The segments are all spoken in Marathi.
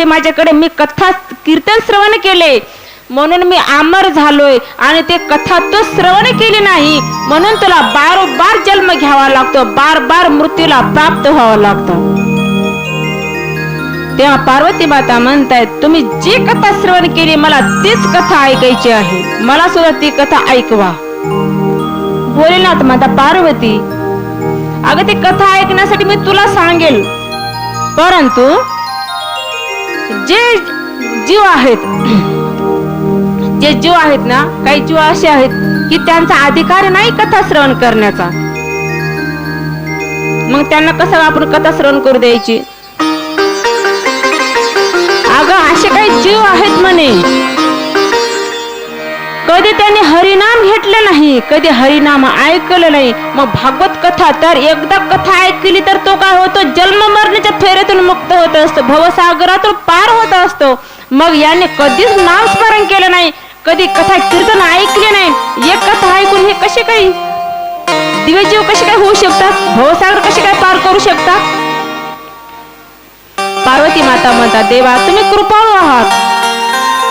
आहे माझ्याकडे मी कथा कीर्तन श्रवण केले. म्हणून मी आमर झालोय आणि ते कथा तू श्रवण केली नाही. म्हणून तुला बारोबार जन्म घ्यावा लागतो बार बार मृत्यूला प्राप्त व्हावं लागतो. तेव्हा पार्वती माता म्हणतायत तुम्ही जी कथा श्रवण केली मला तीच कथा ऐकायची आहे. मला सुद्धा ती कथा ऐकवा. भोलेनाथ माता पार्वती अगं ती कथा ऐकण्यासाठी मी तुला सांगेल. परंतु जे जीव आहेत जे जीव आहेत ना काही जीव असे आहेत की त्यांचा अधिकार नाही कथा श्रवण करण्याचा. मग त्यांना कसं आपण कथा श्रवण करू द्यायची? अगं असे काही जीव आहेत म्हणे. कधी त्यांनी हरिनाम घेतलं नाही कधी हरिनाम ऐकलं नाही. मग भागवत कथा तर एकदा कथा ऐकली तर तो काय होतो? जन्म मरण्याच्या फेऱ्यातून मुक्त होत असतो. भवसागरातून पार होत असतो. मग याने कधीच नामस्मरण केलं नाही. कधी कथा कीर्तन ऐकले नाही. एक कथा ऐकून हे कसे काही दिव्यजीव कसे काय होऊ शकतात? भवसागर कसे काय पार करू शकतात? पार्वती माता म्हणतात देवा तुम्ही कृपाळू आहात.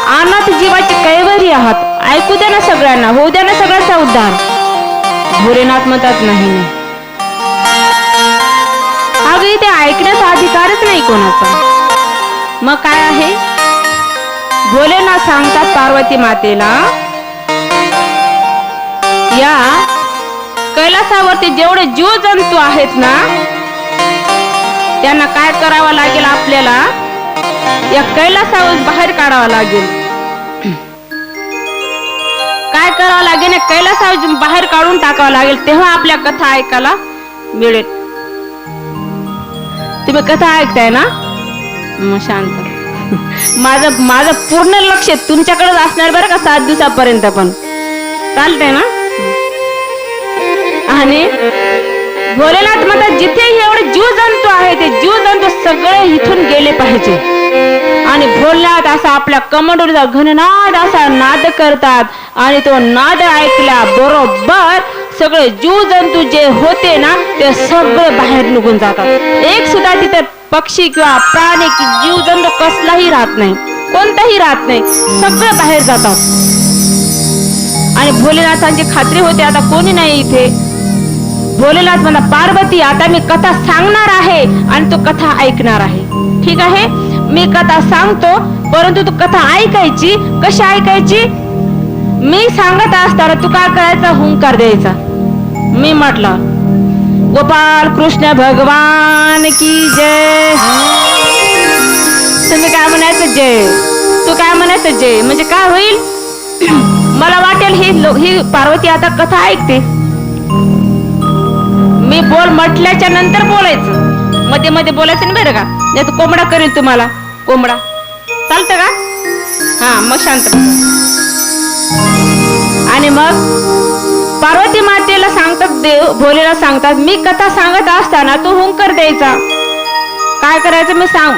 अनाथ जीवाचे कैवरी आहात. ऐकू द्या ना सगळ्यांना होऊ द्या ना सगळ्यांचा उद्धार. भोलेनाथ म्हणतात नाही अगं इथे ऐकण्याचा अधिकारच नाही कोणाचा. मग काय आहे? भोलेनाथ सांगतात पार्वती मातेला या कैलासावरती जेवढे जीव जंतू आहेत ना त्यांना काय करावं लागेल आपल्याला? या कैलासावर बाहेर काढावा लागेल. करावं लागेल कैलास बाहेर काढून टाकावं लागेल तेव्हा आपल्या कथा ऐकायला मिळेल. तुम्ही कथा ऐकताय ना? मग शांत. माझं माझं पूर्ण लक्ष तुमच्याकडेच असणार बरं का सात दिवसापर्यंत पण. चालतंय ना? आणि भोलेनाथ म्हणतात जिथे एवढे जीव जंतू आहे ते जीव जंतू सगळे इथून गेले पाहिजे. आणि भोलेनाथ असा आपल्या कमंडोरीचा घननाद असा नाद करतात. आणि तो नाद ऐकल्या बरोबर सगळे जीव जंतू जे होते ना ते सगळे बाहेर निघून जातात. एक सुद्धा तिथे पक्षी किंवा प्राणी कि जीव जंतू कसलाही राहत नाही कोणताही राहत नाही सगळे बाहेर जातात. आणि भोलेनाथांची खात्री होते आता कोणी नाही इथे. भोलेनाथ म्हणा पार्वती आता मी कथा सांगणार आहे आणि तो कथा ऐकणार आहे. ठीक आहे? मी कथा सांगतो परंतु तू कथा ऐकायची? कशी ऐकायची? मी सांगत असताना तू काय करायचा? हुंकार द्यायचा. मी म्हटलं गोपाल कृष्ण भगवान की जय. तुम्ही काय म्हणायचं जय तू काय म्हणायचं जय म्हणजे काय होईल? मला वाटेल ही ही पार्वती आता कथा ऐकते. मी बोल म्हटल्याच्या नंतर बोलायचं. मध्ये मध्ये बोलायचं ना बरं का? नाही तर कोंबडा करेल तुम्हाला. कोंबडा. चालतं का? हा मग शांत आणि मग पार्वती मातेला सांगतात देव भोलेला सांगतात मी कथा सांगत असताना तो हुंकर द्यायचा. काय करायचं मी सांग?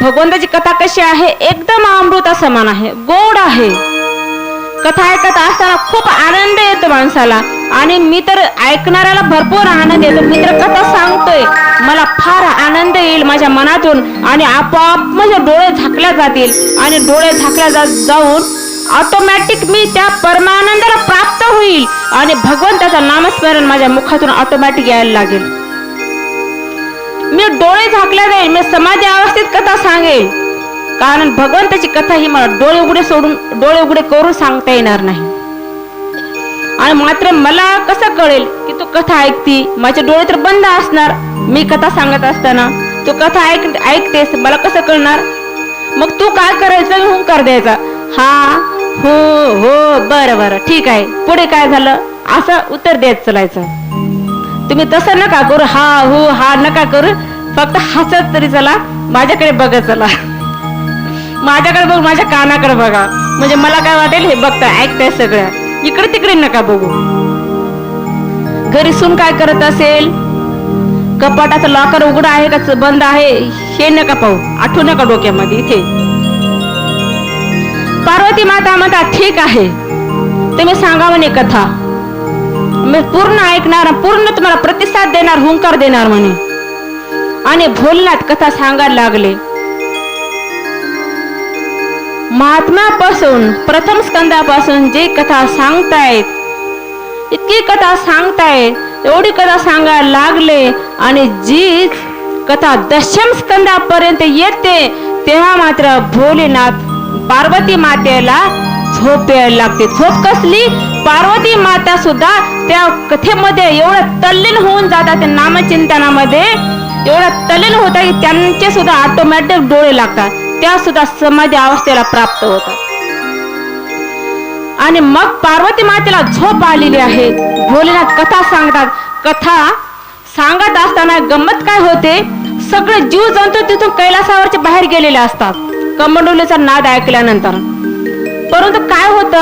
भगवंताची कथा कशी आहे? एकदम अमृता समान आहे गोड आहे. कथा ऐकत असताना खूप आनंद येतो माणसाला. आणि मी तर ऐकणाऱ्याला भरपूर आनंद येतो. मी तर कथा सांगतोय. मला फार आनंद येईल माझ्या मनातून. आणि आपोआप माझे डोळे झाकल्या जातील. आणि डोळे झाकल्या जा जाऊन ऑटोमॅटिक मी त्या परमानंदाला प्राप्त होईल. आणि भगवंताचं नामस्मरण माझ्या मुखातून ऑटोमॅटिक यायला लागेल. मी डोळे झाकल्या जाईल. मी समाधी अवस्थेत कथा सांगेल. कारण भगवंताची कथा ही मला डोळे उघडे सोडून डोळे उघडे करून सांगता येणार नाही. आणि मात्र मला कसं कळेल की तू कथा ऐकती? माझे डोळे तर बंद असणार. मी कथा सांगत असताना तू कथा ऐक ऐकतेस मला कसं कळणार? मग तू काय करायचं हुंकार द्यायचा? हा हो हो बरं बरं ठीक आहे. पुढे काय झालं? असं उत्तर देत चलायचं. तुम्ही तसं नका करू. हा हो हा नका करू. फक्त हसत तरी चला. माझ्याकडे बघत चला. माझ्याकडे बघ माझ्या कानाकडे बघा. म्हणजे मला काय वाटेल हे बघताय ऐकताय सगळं. इकडे तिकडे नका बघू. घरी सून काय करत असेल? कपाटाचं लॉकर उघड आहे का बंद आहे? हे नका पाहू. आठवू नका डोक्यामध्ये इथे. पार्वती माता म्हणता ठीक आहे. तुम्ही सांगा म्हणे कथा. मी पूर्ण ऐकणार पूर्ण तुम्हाला प्रतिसाद देणार हुंकार देणार म्हणे. आणि भोलनाथ कथा सांगायला लागले. महात्म्यापासून प्रथम स्कंदापासून जी कथा सांगतायत इतकी कथा सांगतायत एवढी कथा सांगायला लागले आणि जी कथा दशम स्कंदापर्यंत येते तेव्हा मात्र भोलेनाथ पार्वती मातेला झोप यायला लागते. झोप कसली? पार्वती माता सुद्धा त्या कथेमध्ये एवढं तल्लीन होऊन जातात नामचिंतनामध्ये एवढं तल्लीन होतात की त्यांचे सुद्धा ऑटोमॅटिक डोळे लागतात. त्या सुद्धा समाधी अवस्थेला प्राप्त होतात आणि मग पार्वती मातेला झोप आलेली आहे. भोलेनाथ कथा सांगतात. कथा सांगत असताना गंमत काय होते? सगळे जीव जंतू तिथून कैलासावरचे बाहेर गेलेले असतात. कमंडोलीचा नाद ऐकल्यानंतर. परंतु काय होत?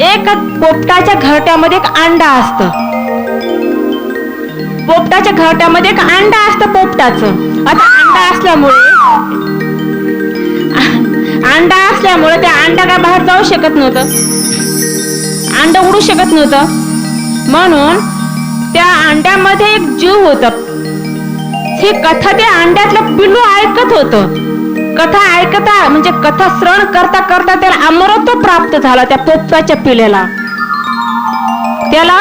एक पोपटाच्या घरट्यामध्ये एक अंडा असतं. पोपटाच्या घरट्यामध्ये एक अंडा असतं पोपटाचं. आता अंडा असल्यामुळे अंडा असल्यामुळे त्या अंडा काय बाहेर जाऊ शकत नव्हतं. अंड उडू शकत नव्हतं. म्हणून त्या अंड्यामध्ये एक जीव होत. ही कथा त्या अंड्यातलं पिल्लू ऐकत होत. कथा ऐकता म्हणजे कथा श्रवण करता करता त्याला अमरत्व प्राप्त झाला त्या पोपटाच्या पिलेला. त्याला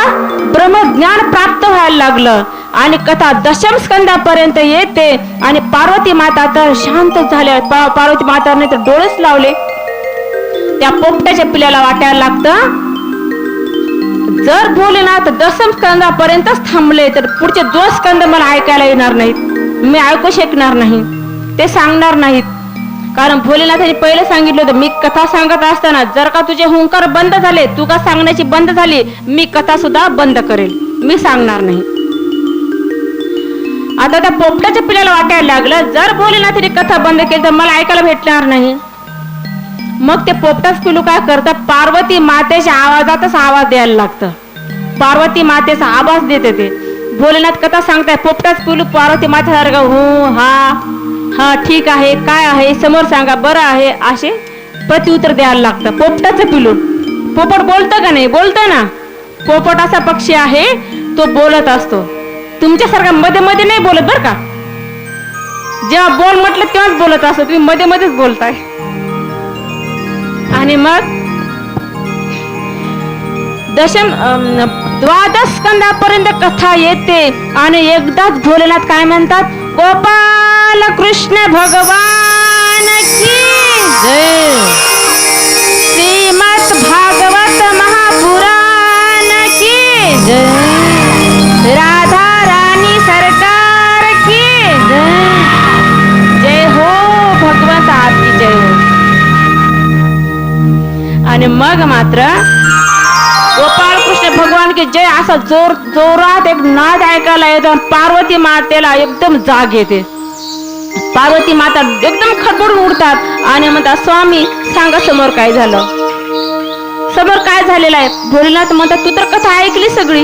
ब्रह्मज्ञान प्राप्त व्हायला लागलं. आणि कथा दशम स्कंदापर्यंत येते आणि पार्वती माता तर शांत झाल्या. पार्वती माताने तर डोळेच लावले. त्या पोपट्याच्या पिल्याला वाटायला लागतं जर भोलेनाथ दशम स्कंदापर्यंतच थांबले तर पुढचे दोन स्कंद मला ऐकायला येणार नाहीत. मी ऐकू शकणार नाही. ते सांगणार नाहीत. कारण भोलेनाथाने पहिले सांगितलं होतं मी कथा सांगत असताना जर का तुझे हुंकार बंद झाले तू का सांगण्याची बंद झाली मी कथा सुद्धा बंद करेल. मी सांगणार नाही. आता त्या पोपटाच्या पिल्याला वाटायला लागलं जर भोलेनाथाने कथा बंद केली तर मला ऐकायला भेटणार नाही. मग ते पोपटाच पिलू काय करतं पार्वती मातेच्या आवाजातच आवाज द्यायला लागतं. पार्वती मातेचा आवाज देते ते. भोलेनाथ कथा सांगताय पोपटाच पिलू पार्वती मातेसारखं हू हा हा ठीक आहे. काय आहे? समोर सांगा. बरं आहे असे प्रत्युत्तर द्यायला लागतं. पोपटाचं पिलू. पोपट बोलतं का नाही? बोलतं ना. पोपट असा पक्षी आहे तो बोलत असतो. तुमच्यासारखा मध्ये मध्ये नाही बोलत बरं का? जेव्हा बोल म्हटलं तेव्हाच बोलत असतो. तुम्ही मध्ये मध्येच बोलताय. आणि मग दशम द्वादश स्कंदापर्यंत कथा येते. आणि एकदाच भोलेनाथ काय म्हणतात? गोपाल कृष्ण भगवान की जय श्रीमद भागवत महापुराण की राधा राणी सरकार की जय हो भगवंत आपली जय हो. आणि मग मात्र की जय असा जोर जोरात एक नाद ऐकायला येतो आणि पार्वती मातेला एकदम जाग येते. पार्वती माता एकदम खडबडून उडतात आणि म्हणतात स्वामी सांगा समोर काय झालं? समोर काय झालेलं आहे? भोलेनाथ म्हणतात तू तर कथा ऐकली सगळी.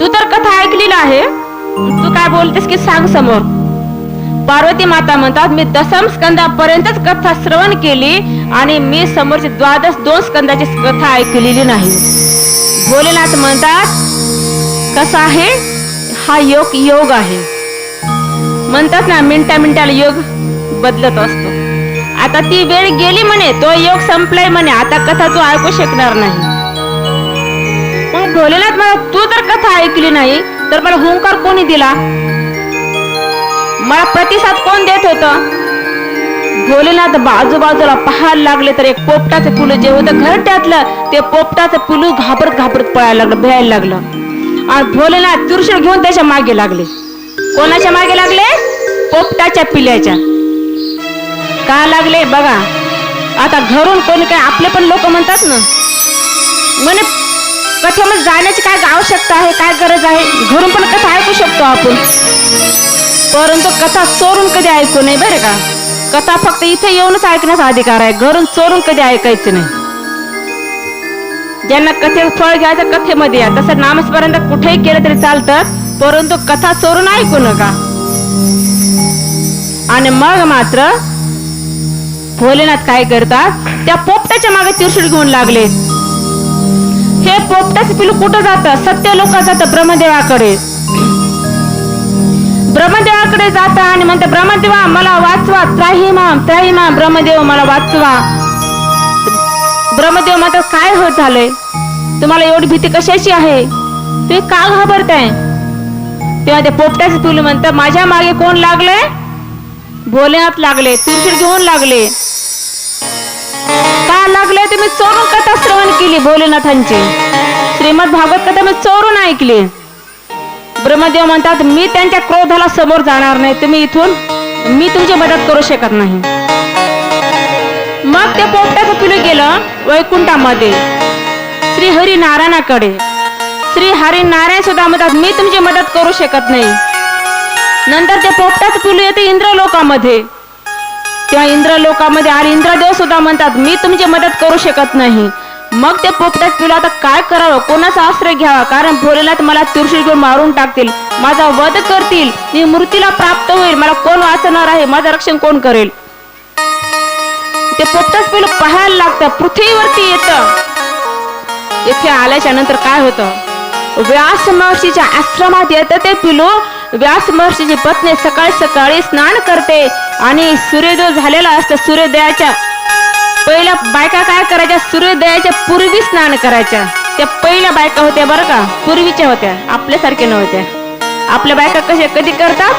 तू तर कथा ऐकलेली आहे. तू काय बोलतेस की सांग समोर. पार्वती माता म्हणतात मी दशम स्कंदापर्यंतच कथा श्रवण केली आणि मी समोरची द्वादश दोन स्कंदाची कथा ऐकलेली नाही. भोलेनाथ म्हणतात कसा आहे? हा योग योग आहे. म्हणतात ना मिनटा मिनटाला योग बदलत असतो. आता ती वेळ गेली म्हणे तो योग संपलाय म्हणे आता कथा तू ऐकू शकणार नाही. मग भोलेनाथ मला तू जर कथा ऐकली नाही तर मला हुंकार कोणी दिला? मला प्रतिसाद कोण देत होत? भोलेनाथ बाजूबाजूला पाहायला लागले तर एक पोपटाचं पिलू जे होतं घरट्यातलं ते पोपटाचं पिलू घाबरत घाबरत पळायला लागलं भयायला लागलं. आणि भोलेनाथ त्रिशूळ घेऊन त्याच्यामागे लागले. कोणाच्या मागे लागले? पोपटाच्या पिल्याच्या. का लागले? बघा. आता घरून कोणी काय आपले पण लोक म्हणतात ना. म्हणे कथेमध्ये जाण्याची काय आवश्यकता आहे काय गरज आहे? घरून पण कथा ऐकू शकतो आपण? परंतु कथा चोरून कधी ऐकू नये बरं का? कथा फक्त इथे येऊनच ऐकण्याचा अधिकार आहे घरून चोरून कधी ऐकायचं नाही. ज्यांना कथे फळ घ्यायचं कथेमध्ये या तसं नामस्मरण कुठेही केलं तरी चालतं परंतु कथा चोरून ऐकू नका. आणि मग मात्र भोलेनाथ काय करतात? त्या पोपटाच्या मागे त्रिशूळ घेऊन लागले. हे पोपटाचं पिलू कुठं जातं? सत्य लोक जातं ब्रह्मदेवाकडे. ब्रह्मदेवाकडे जाता आणि म्हणते ब्रह्मदेवा मला वाचवा. त्राहिमा त्राहिमा ब्रह्मदेव मला वाचवा. ब्रह्मदेव म्हणतात काय होत झालंय? तुम्हाला एवढी भीती कशाची आहे? तुम्ही का घाबरताय? तेव्हा ते पोपट्याचे पिलू म्हणतं माझ्या मागे कोण लागले? भोलेनाथ लागले त्रिशूळ घेऊन लागले. का लागले? तुम्ही चोरून कथा श्रवण केली भोलेनाथांची. श्रीमद भागवत कथा मी चोरून ऐकली. ब्रह्मदेव म्हणतात मी त्यांच्या क्रोधाला समोर जाणार नाही. तुम्ही इथून मी तुमची मदत करू शकत नाही. मग ते पोपटाचं पिलू गेलं वैकुंठामध्ये. श्री हरी नारायणाकडे श्री हरी नारायण सुद्धा म्हणतात मी तुमची मदत करू शकत नाही. नंतर ते पोपटाचं पिलू येते इंद्रलोकामध्ये. त्या इंद्रलोकामध्ये आणि इंद्रदेव सुद्धा म्हणतात मी तुमची मदत करू शकत नाही. मग ते पोपटात पिला. आता काय करावं? कोणाचा आश्रय घ्यावा? कारण भोलेनाथ मला तुळशी घेऊन मारून टाकतील. माझा वध करतील. मी मृत्यूला प्राप्त होईल. मला कोण वाचणार आहे? माझं रक्षण कोण करेल? ते पोपटाच पिलं पाहायला लागतं. पृथ्वीवरती येतं. येथे आल्याच्यानंतर काय होतं? व्यास महर्षीच्या आश्रमात येतं ते पिलू. व्यास महर्षीची पत्नी सकाळी सकाळी स्नान करते. आणि सूर्योदय झालेला असतं. सूर्योदयाच्या पहिल्या बायका काय करायच्या? सूर्योदयाच्या पूर्वी स्नान करायच्या. त्या पहिल्या बायका होत्या बरं का? पूर्वीच्या होत्या. आपल्यासारख्या नव्हत्या. आपल्या बायका कशा कधी करतात?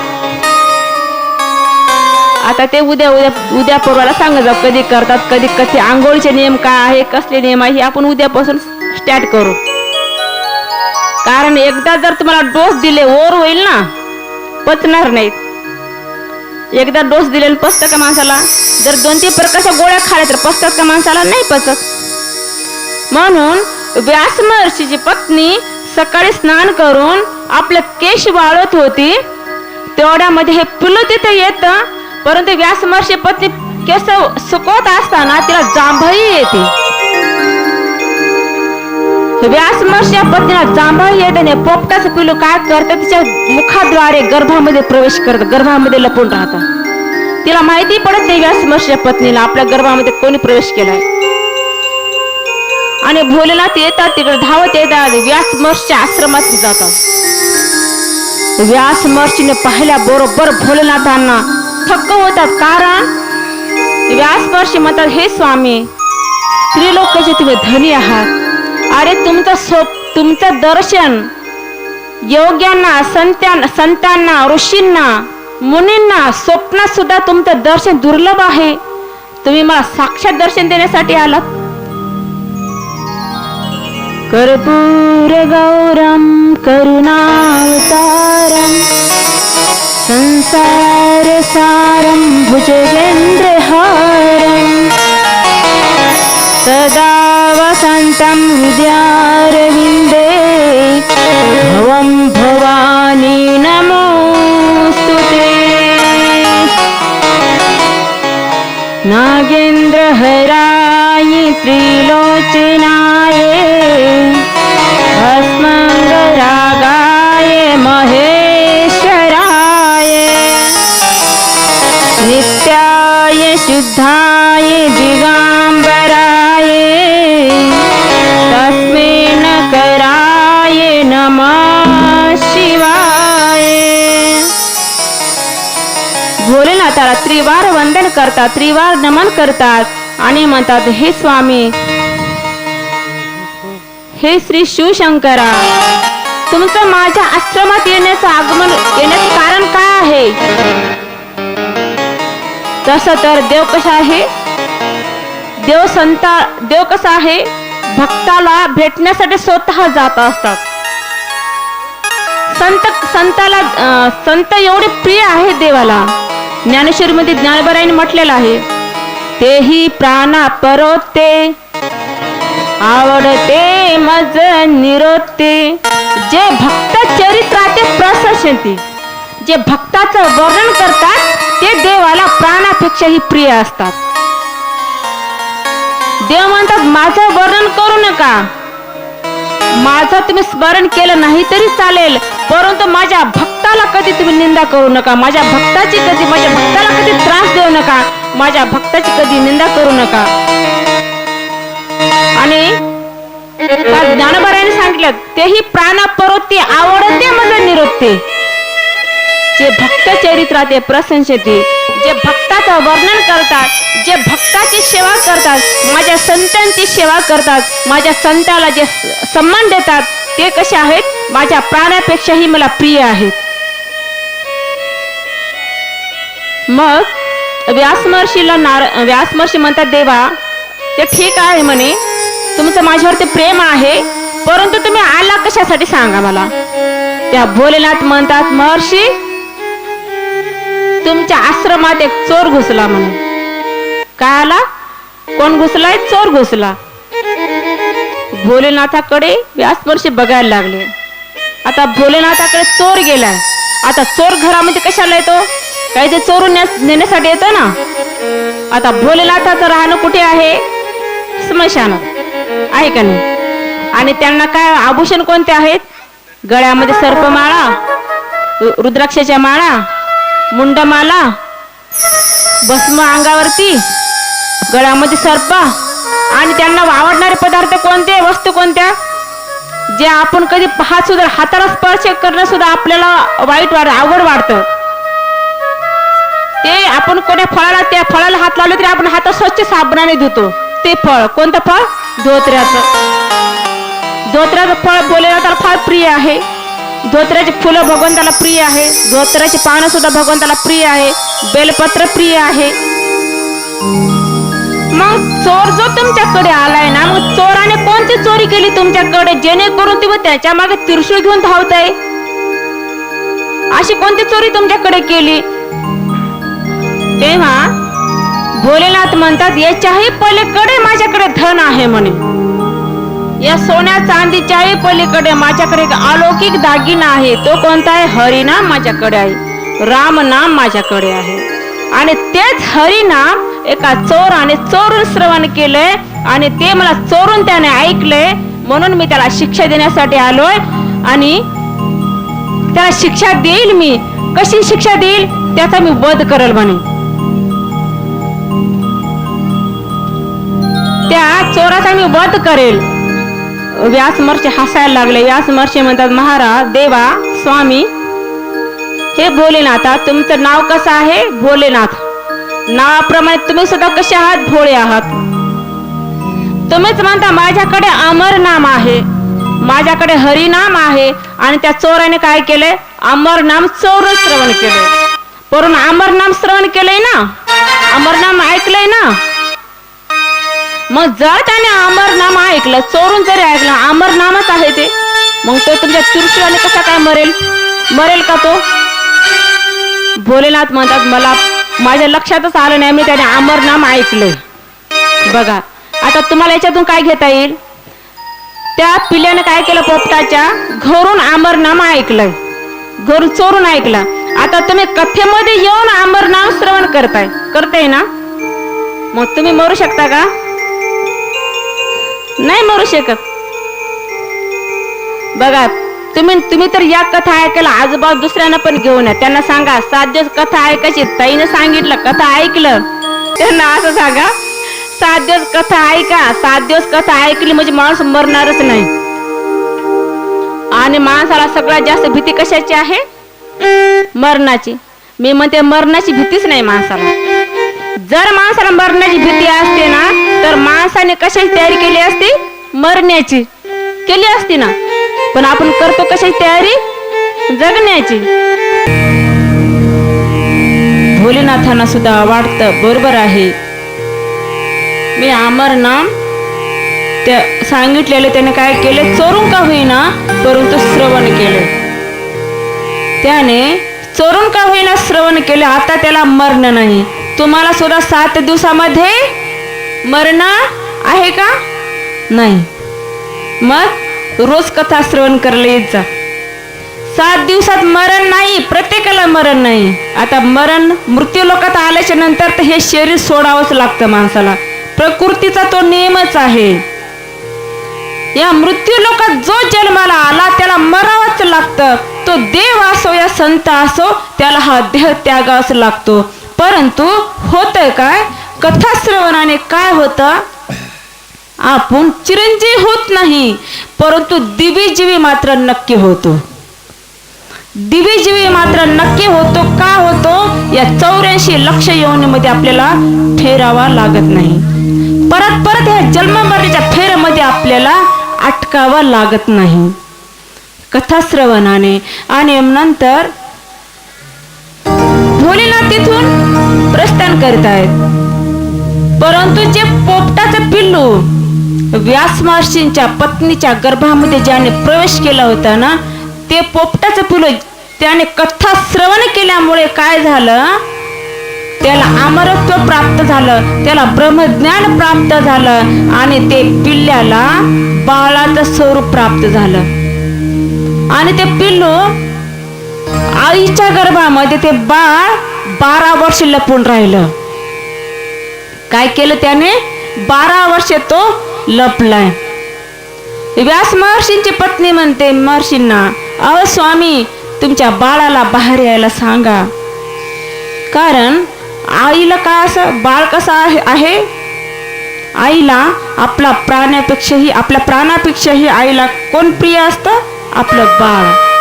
आता ते उद्या उद्या उद्या पूर्वाला सांगत जाऊ कधी करतात कधी कसे? आंघोळीचे नियम काय आहे? कसले नियम आहे? हे आपण उद्यापासून स्टार्ट करू. कारण एकदा जर तुम्हाला डोस दिले ओर होईल ना? पचणार नाहीत. एकदा डोस दिलेला पचतं का माणसाला जर दोन तीन प्रकारच्या गोळ्या खाल्या तर पचतात का माणसाला नाही पचत. म्हणून व्यास महर्षीची पत्नी सकाळी स्नान करून आपलं केश वाळत होती. तेवढ्यामध्ये हे पिल्लू तिथे येतं परंतु व्यास महर्षी पत्नी केस सुकवत असताना तिला जांभई येते. व्यास महर्षी पत्नीला जांभळ येते आणि पोपटाचं पिलू काय करतं तिच्या मुखाद्वारे गर्भामध्ये प्रवेश करत गर्भामध्ये लपून राहतात तिला माहिती पडत नाही व्यास महर्षी पत्नीला आपल्या गर्भामध्ये कोणी प्रवेश केलाय आणि भोलेनाथ येतात तिकडे धावत येतात व्यास महर्षीच्या आश्रमात जातात व्यास महर्षीने पाहिल्या बरोबर भोलेनाथांना थक्क होतात कारण व्यास महर्षी म्हणतात हे स्वामी त्रिलोकाचे तुम्ही धनी आहात अरे तुमचं सोप तुमचं दर्शन योग्यांना संत्या संतांना ऋषींना मुनींना स्वप्नात सुद्धा तुमचं दर्शन दुर्लभ आहे. तुम्ही मला साक्षात दर्शन देण्यासाठी आलात. कर्पूर गौरम करुणावतारम संसार सारम भुजगेंद्रहारम सदा वसन्तं हृदयारविन्दे भवं भवानी नमोऽस्तु ते। नागेन्द्रहराय त्रिलोचनाय भस्मङ्गरागाय महेश्वराय नित्याय शुद्धाय दिगाम्बराय त्रिवार वंदन करतात त्रिवार नमन करतात. आणि म्हणतात हे स्वामी हे श्री शिवशंकरा तुमचं माझ्या आश्रमात येण्याचं आगमन येण्याचं कारण काय आहे? तसं तर देव कसा आहे? देव संता देव कसा आहे? भक्ताला भेटण्यासाठी स्वतः जात असतात. संत संताला संत एवढे प्रिय आहे देवाला. ज्ञानेश्वरीमध्ये ज्ञानबराईने म्हटलेलं आहे तेही प्राणा परोते आवडते मज निरोते. जे भक्त चरित्राचे प्रशंती जे भक्ताचं वर्णन करतात ते देवाला प्राणापेक्षाही प्रिय असतात. देव म्हणतात माझं वर्णन करू नका. माझं तुम्ही स्मरण केलं नाही तरी चालेल परंतु माझ्या भक्ताला कधी तुम्ही निंदा करू नका. माझ्या भक्ताची कधी माझ्या भक्ताला कधी त्रास देऊ नका. माझ्या भक्ताची कधी निंदा करू नका. आणि त्या सांगितलं तेही प्राणा परोते आवडते म्हणून निरोधते जे भक्त चरित्रात प्रशंसते. जे भक्ताचं वर्णन करतात जे भक्ताची सेवा करतात माझ्या संतांची सेवा करतात माझ्या संताला जे सम्मान सन्मान देतात ते कसे आहेत? माझ्या प्राण्यापेक्षाही मला प्रिय आहेत. मग व्यासमहर्षीला नार व्यासमहर्षी म्हणतात देवा ते ठीक आहे म्हणे. तुमचं माझ्यावर ते प्रेम आहे परंतु तुम्ही आला कशासाठी सांगा मला? त्या भोलेनाथ म्हणतात महर्षी तुमच्या आश्रमात एक चोर घुसला म्हणे. काय आला? कोण घुसलाय? चोर घुसला. भोलेनाथाकडे व्यासमहर्षी बघायला लागले. आता भोलेनाथाकडे चोर गेलाय. आता चोर घरामध्ये कशाला येतो? काही ते चोरून नेस- नेण्यासाठी येतो ना? आता भोलेनाथाचं राहणं कुठे आहे? स्मशानात. आहे का नाही? आणि त्यांना काय आभूषण कोणते आहेत? गळ्यामध्ये सर्पमाळा रु- रुद्राक्षाच्या माळा मुंडमाला भस्म अंगावरती गळ्यामध्ये सर्प आणि त्यांना आवडणारे पदार्थ कोणते? वस्तू कोणत्या? जे आपण कधी पाहत सुद्धा हाताला स्पर्श करणं सुद्धा आपल्याला वाईट वाट आवड वाटतं. ते आपण कोण्या फळाला त्या फळाला हात लावले तरी आपण हात स्वच्छ साबणाने धुतो. ते फळ कोणतं फळ? धोत्र्याचं धोत्र्याचं फळ बोलायला तर फार प्रिय आहे. धोत्र्याची फुलं भगवंताला प्रिय आहे. धोत्र्याची पानं सुद्धा भगवंताला प्रिय आहे. बेलपत्र प्रिय आहे. मग चोर जो तुमच्याकडे आलाय ना मग चोराने कोणती चोरी केली तुमच्याकडे? जेणेकरून तुम्ही त्याच्यामागे त्रिशूळ घेऊन धावताय? अशी कोणती चोरी तुमच्याकडे केली? तेव्हा भोलेनाथ म्हणतात याच्याही पलीकडे माझ्याकडे धन आहे म्हणे. या सोन्या चांदीच्याही पलीकडे माझ्याकडे एक अलौकिक दागिना आहे. तो कोणता आहे? हरिनाम माझ्याकडे आहे. राम नाम माझ्याकडे आहे. आणि तेच हरिनाम एका चोराने चोरून श्रवण केलंय आणि ते मला चोरून त्याने ऐकलंय म्हणून मी त्याला शिक्षा देण्यासाठी आलोय आणि त्याला शिक्षा देईल मी. कशी शिक्षा देईल? त्याचा मी वध करल म्हणे त्या चोराचा मी वध करेल. व्यास महर्षी हसायला लागले. व्यास महर्षी म्हणतात महाराज देवा स्वामी हे भोलेनाथ तुमचं नाव कसं आहे? भोलेनाथ. नावाप्रमाणे तुम्ही सुद्धा कसे आहात? भोळे आहात. तुम्हीच म्हणता माझ्याकडे अमर नाम आहे. माझ्याकडे हरिनाम आहे. आणि त्या चोराने काय केलंय अमर नाम चोर श्रवण केले. पण अमर नाम श्रवण केलंय ना? अमर नाम ऐकलंय ना? मग जर त्याने अमर नाम ऐकलं चोरून जरी ऐकलं अमर नामच आहे ते मग तो तुमच्या चुरचुराने कसा काय मरेल? मरेल का तो? भोलेनाथ म्हणतात मला माझ्या लक्षातच आलं नाही मी त्याने अमर नाम ऐकलंय बघा आता तुम्हाला याच्यातून काय घेता येईल? त्या पिल्यानं काय केलं पोपटाच्या? घरून अमर नाम ऐकलंय घरून चोरून ऐकलं. आता तुम्ही कथेमध्ये येऊन अमर नाम श्रवण करताय. करताय ना? मग तुम्ही मरू शकता का? नाही मरू शकत. बघा तुम्ही तुम्ही तर या कथा ऐकायला आजोबा दुसऱ्यांना पण घेऊन या. त्यांना सांगा सात दिवस कथा ऐकायची. ताईनं सांगितलं कथा ऐकलं. त्यांना असं सांगा सात दिवस कथा ऐका. सात दिवस कथा ऐकली म्हणजे माणूस मरणारच नाही. आणि माणसाला सगळ्यात जास्त भीती कशाची आहे? मरणाची. मी म्हणते मरणाची भीतीच नाही माणसाला. जर माणसाला मरण्याची भीती असते ना तर माणसाने कशाची तयारी केली असती? मरण्याची. केली असती ना. पण आपण करतो कशाची तयारी? जगण्याची. भोलेनाथांना सुद्धा वाटतं बरोबर आहे. मी अमर नाम. त्या सांगितलेले त्याने काय केले? चोरून का होईना? परंतु श्रवण केले. त्याने चोरून का होईना श्रवण केले? आता त्याला मरण नाही. तुम्हाला सुद्धा सात दिवसामध्ये मरण आहे का? नाही. मग? रोज कथा श्रवण करले जा. सात दिवसात मरण नाही प्रत्येकाला मरण नाही. आता मरण मृत्यू लोकात आल्याच्यानंतर तर हे शरीर सोडावंच लागतं माणसाला. प्रकृतीचा तो नियमच आहे. या मृत्यू लोकात जो जन्माला आला त्याला मरावंच लागतं. तो देव असो या संत असो त्याला हा देह त्यागावाच लागतो. परंतु होतंय काय? कथाश्रवणाने काय होतं? आपण चिरंजीव होत नाही परंतु दिव्यजीवी मात्र नक्की होतो. दिव्यजीवी मात्र नक्की होतो का होतो या चौऱ्याऐंशी लक्ष योनीमध्ये आपल्याला ठेरावा लागत नाही. परत परत ह्या जन्ममरणीच्या फेरमध्ये आपल्याला अटकावा लागत नाही. कथाश्रवणाने आणि नंतर भोलेनाथ तिथून प्रस्थान करत आहेत परंतु जे पोपटाचं पिल्लू व्यास महर्षींच्या पत्नीच्या गर्भामध्ये ज्याने प्रवेश केला होता ना ते पोपटाचं पिल्लू त्याने कथा श्रवण केल्यामुळे काय झालं? त्याला अमरत्व प्राप्त झालं त्याला ब्रह्मज्ञान प्राप्त झालं आणि ते पिल्ल्याला बाळाचं स्वरूप प्राप्त झालं. आणि ते पिल्लू आईच्या गर्भामध्ये ते बाळ बारा वर्ष लपून राहिलं. काय केलं त्याने? बारा वर्ष तो लपलाय. व्यास महर्षींची पत्नी म्हणते महर्षींना अहो स्वामी तुमच्या बाळाला बाहेर यायला सांगा. कारण आईला काय असं बाळ कसा आहे आहे? आईला आपला प्राण्यापेक्षाही आपल्या प्राणापेक्षाही आईला कोण प्रिय असतं? आपलं बाळ.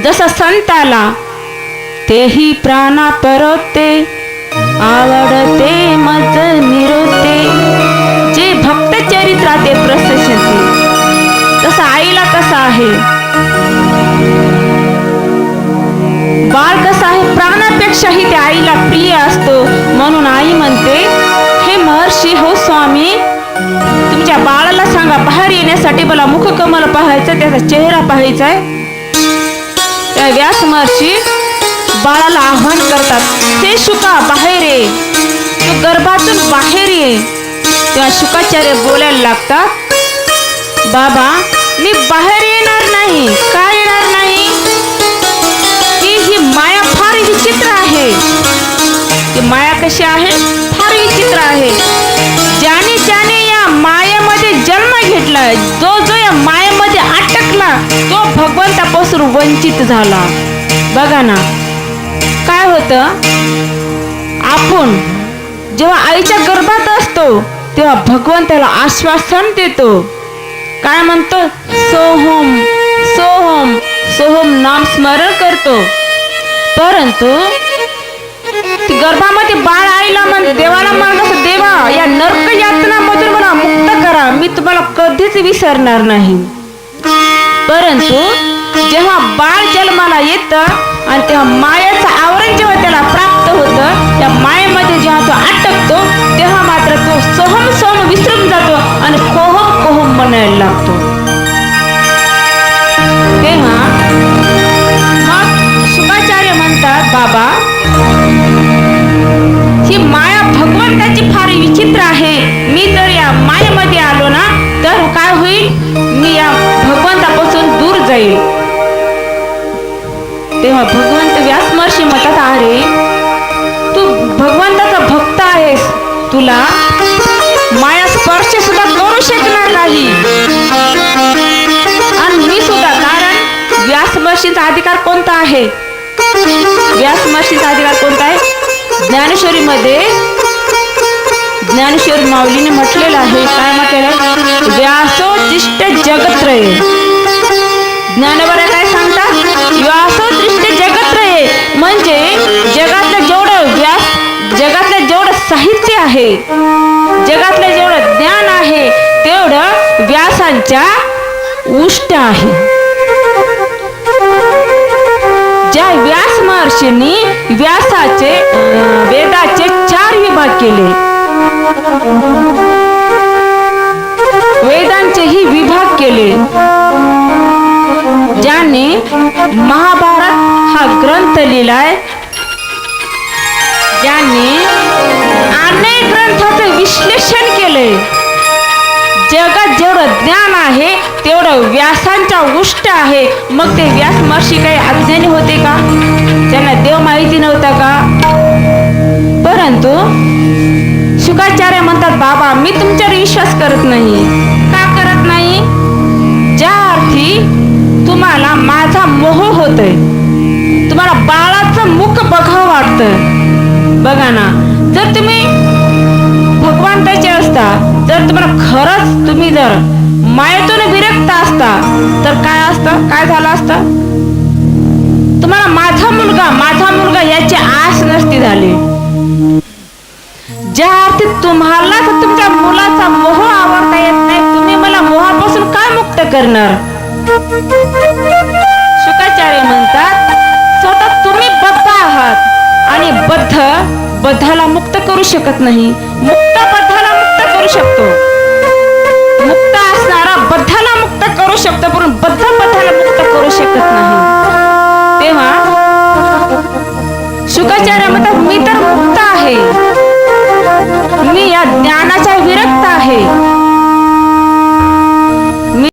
जसं संताला तेही प्राणा परवते आवडते मज निरोध चरित्राते प्रसशते तसा आईला कसा आहे? बाळ कसा आहे? प्राणापेक्षाही त्या आईला प्रिय असतो. म्हणून आई म्हणते हे महर्षी हो स्वामी तुमच्या बाळाला सांगा बाहेर येण्यासाठी मला मुखकमल पाहायचं त्याचा चेहरा पाहायचा आहे त्या व्यास महर्षी बाळाला आव्हान करतात ते शुका बाहेर ये. तू गर्भातून बाहेर ये. तेव्हा शुकाचार्य बोलायला लागतात बाबा मी बाहेर येणार नाही. का येणार नाही? की ही माया फार विचित्र आहे. ती माया कशी आहे? फार विचित्र आहे. ज्याने ज्याने या मायेमध्ये जन्म घेतला. जो जो या मायेमध्ये अटकला तो भगवंतापासून वंचित झाला. बघा ना काय होतं? आपण जेव्हा आईच्या गर्भात असतो तेव्हा भगवान त्याला आश्वासन देतो. काय म्हणतो? सोहम सोहम सोहम नाम स्मरण करतो. परंतु गर्भामध्ये बाळ आईला म्हण देवाला म्हणत असं देवा या नरक यातनामधून मला मुक्त करा. मी तुम्हाला कधीच विसरणार नाही. परंतु जेव्हा बाळ जन्माला येतं आणि तेव्हा मायाचं आवरण जेव्हा त्याला प्राप्त होतं त्या मायेमध्ये जेव्हा तो अटकतो तो सोहम विसरून जातो आणि कोहम कोहम म्हणायला लागतो. तेव्हा मग शुभाचार्य म्हणतात बाबा ही माया भगवंताची फार विचित्र आहे. मी जर या मायेमध्ये आलो ना तर काय होईल? मी या भगवंतापासून दूर जाईल. तेव्हा भगवंत व्यास महर्षी म्हणतात अरे तू भगवंताचा भक्त आहेस. तुला नाही आणि मी सुद्धा कारण व्यास महर्षीचा अधिकार कोणता आहे? व्यास महर्षीचा अधिकार कोणता आहे? ज्ञानेश्वरीमध्ये ज्ञानेश्वर माऊलीने म्हटलेलं आहे काय म्हटलेलं आहे? व्यासोचिष्ट जगत्रय. ज्ञानवरा काय सांगतात? व्यासोचिष्ट जगत्रय. म्हणजे जगातलं जेवढं व्यास जगातलं जेवढं साहित्य आहे जगातलं जेवढं ज्ञान आहे तेवढं व्यासांच्या उष्ट आहे. ज्या व्यास महर्षींनी व्यासाचे वेदाचे चार विभाग केले. वेदांचेही विभाग केले. ज्याने महाभारत हा ग्रंथ लिहिलाय. ज्यांनी अनेक ग्रंथाचं विश्लेषण केले. जगात जेवढं ज्ञान आहे तेवढं व्यासांच्या उष्ट आहे. मग ते व्यास महर्षी काही अज्ञानी होते का? त्यांना देव माहिती नव्हता का? परंतु शुकाचार्य म्हणतात बाबा मी तुमच्यावर विश्वास करत नाही. का करत नाही? ज्या अर्थी तुम्हाला माझा मोह होतोय. तुम्हाला बाळाचं मुख बघावं वाटतं बघा ना जर तुम्ही भगवंताचे असता जर तुम्हाला खरंच तुम्ही जर मायेतून विरक्त असता तर काय असतं? काय झालं असतं? तुम्हाला माझा मुलगा माझा मुलगा याची आस नसती झाली. ज्या अर्थी तुम्हाला तुमच्या मुलाचा मोह आवडता येत नाही तुम्ही मला मोहापासून काय मुक्त करणार? शुकाचार्य म्हणतात स्वतः तुम्ही बद्ध आहात आणि बद्ध बद्धाला मुक्त करू शकत नाही. मुक्त बद्धाला मुक्त करू शकतो. मुक्त असणारा बद्धाला मुक्त करू शकतो पण बद्ध बद्धाला मुक्त करू शकत नाही. तेव्हा शुकाचार्य म्हणतात मी तर मुक्त आहे. मी या ज्ञानाच्या विरक्त आहे.